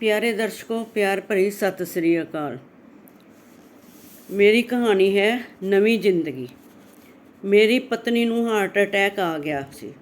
ਪਿਆਰੇ ਦਰਸ਼ਕੋ, ਪਿਆਰ ਭਰੀ ਸਤਿ ਸ੍ਰੀ ਅਕਾਲ। ਮੇਰੀ ਕਹਾਣੀ ਹੈ ਨਵੀਂ ਜ਼ਿੰਦਗੀ। ਮੇਰੀ ਪਤਨੀ ਨੂੰ ਹਾਰਟ ਅਟੈਕ ਆ ਗਿਆ ਸੀ।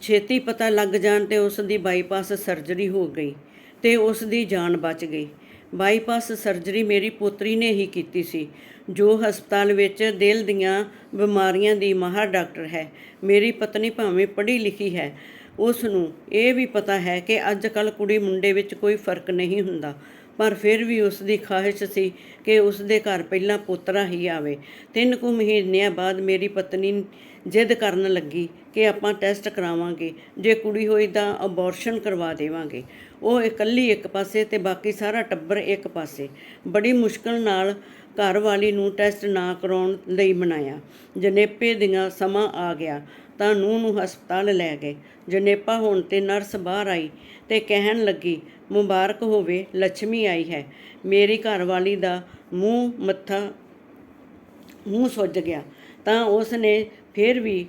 ਛੇਤੀ ਪਤਾ ਲੱਗ ਜਾਣ ਤੇ ਉਸ ਦੀ ਬਾਈਪਾਸ ਸਰਜਰੀ ਹੋ ਗਈ ਤੇ ਉਸ ਦੀ ਜਾਨ ਬਚ ਗਈ। ਬਾਈਪਾਸ ਸਰਜਰੀ ਮੇਰੀ ਪੋਤਰੀ ਨੇ ਹੀ ਕੀਤੀ ਸੀ, ਜੋ ਹਸਪਤਾਲ ਵਿੱਚ ਦਿਲ ਦੀਆਂ ਬਿਮਾਰੀਆਂ ਦੀ ਮਾਹਰ ਡਾਕਟਰ ਹੈ। ਮੇਰੀ ਪਤਨੀ ਭਾਵੇਂ ਪੜ੍ਹੀ ਲਿਖੀ ਹੈ ਉਸ ਨੂੰ ਇਹ ਵੀ ਪਤਾ ਹੈ ਕਿ ਅੱਜ ਕੱਲ ਕੁੜੀ ਮੁੰਡੇ ਵਿੱਚ ਕੋਈ ਫ਼ਰਕ ਨਹੀਂ ਹੁੰਦਾ। ਪਰ ਫਿਰ ਵੀ ਉਸ ਦੀ ਖਾਹਿਸ਼ ਸੀ ਕਿ ਉਸ ਦੇ ਘਰ ਪਹਿਲਾਂ ਪੋਤਰਾ ਹੀ ਆਵੇ। ਤਿੰਨ ਕੁ ਮਹੀਨਿਆਂ ਬਾਅਦ ਮੇਰੀ ਪਤਨੀ ਜਿੱਦ ਕਰਨ ਲੱਗੀ ਕਿ ਆਪਾਂ ਟੈਸਟ ਕਰਾਵਾਂਗੇ। ਜੇ ਕੁੜੀ ਹੋਈ ਤਾਂ ਅਬੋਰਸ਼ਨ ਕਰਵਾ ਦੇਵਾਂਗੇ। ਉਹ ਇਕੱਲੀ ਇੱਕ ਪਾਸੇ ਤੇ ਬਾਕੀ ਸਾਰਾ ਟੱਬਰ ਇੱਕ ਪਾਸੇ। ਬੜੀ ਮੁਸ਼ਕਲ ਨਾਲ ਘਰ ਵਾਲੀ ਨੂੰ ਟੈਸਟ ਨਾ ਕਰਾਉਣ ਲਈ ਮਨਾਇਆ। ਜਨੇਪੇ ਦੀਆਂ ਸਮਾਂ ਆ ਗਿਆ ਤਾਂ ਨੂੰਹ ਨੂੰ ਹਸਪਤਾਲ ਲੈ ਗਏ। ਜਨੇਪਾ ਹੋਣ ਤੇ ਨਰਸ ਬਾਹਰ ਆਈ ਤੇ ਕਹਿਣ ਲੱਗੀ, ਮੁਬਾਰਕ ਹੋਵੇ ਲక్ష్ਮੀ ਆਈ ਹੈ। ਮੇਰੀ ਘਰਵਾਲੀ ਦਾ ਮੂੰਹ ਮੱਥਾ, ਮੂੰਹ ਸੁੱਜ ਗਿਆ। ਤਾਂ ਉਸ ਨੇ ਫਿਰ ਵੀ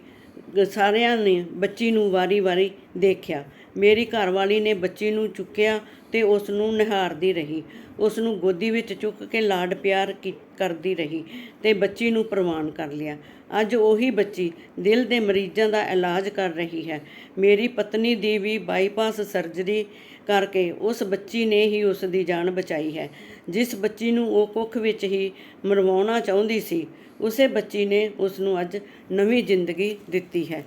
ਸਾਰਿਆਂ ਨੇ ਬੱਚੀ ਨੂੰ ਵਾਰੀ-ਵਾਰੀ ਦੇਖਿਆ। ਮੇਰੀ ਘਰਵਾਲੀ ਨੇ ਬੱਚੀ ਨੂੰ ਚੁੱਕਿਆ ਤੇ ਉਸ ਨੂੰ ਨਿਹਾਰਦੀ ਰਹੀ। ਉਸ ਨੂੰ ਗੋਦੀ ਵਿੱਚ ਚੁੱਕ ਕੇ ਲਾਡ ਪਿਆਰ ਕੀ- ਕਰਦੀ ਰਹੀ ਤੇ ਬੱਚੀ ਨੂੰ ਪ੍ਰਵਾਨ ਕਰ ਲਿਆ। ਅੱਜ ਉਹੀ ਬੱਚੀ ਦਿਲ ਦੇ ਮਰੀਜ਼ਾਂ ਦਾ ਇਲਾਜ ਕਰ ਰਹੀ ਹੈ। ਮੇਰੀ ਪਤਨੀ ਦੀ ਵੀ ਬਾਈਪਾਸ ਸਰਜਰੀ ਕਰਕੇ ਉਸ ਬੱਚੀ ਨੇ ਹੀ ਉਸ ਦੀ ਜਾਨ ਬਚਾਈ ਹੈ। ਜਿਸ ਬੱਚੀ ਨੂੰ ਉਹ ਕੁੱਖ ਵਿੱਚ ਹੀ ਮਰਵਾਉਣਾ ਚਾਹੁੰਦੀ ਸੀ, ਉਸੇ ਬੱਚੀ ਨੇ ਉਸ ਨੂੰ ਅੱਜ ਨਵੀਂ ਜ਼ਿੰਦਗੀ ਦਿੱਤੀ ਹੈ।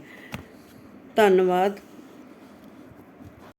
ਧੰਨਵਾਦ।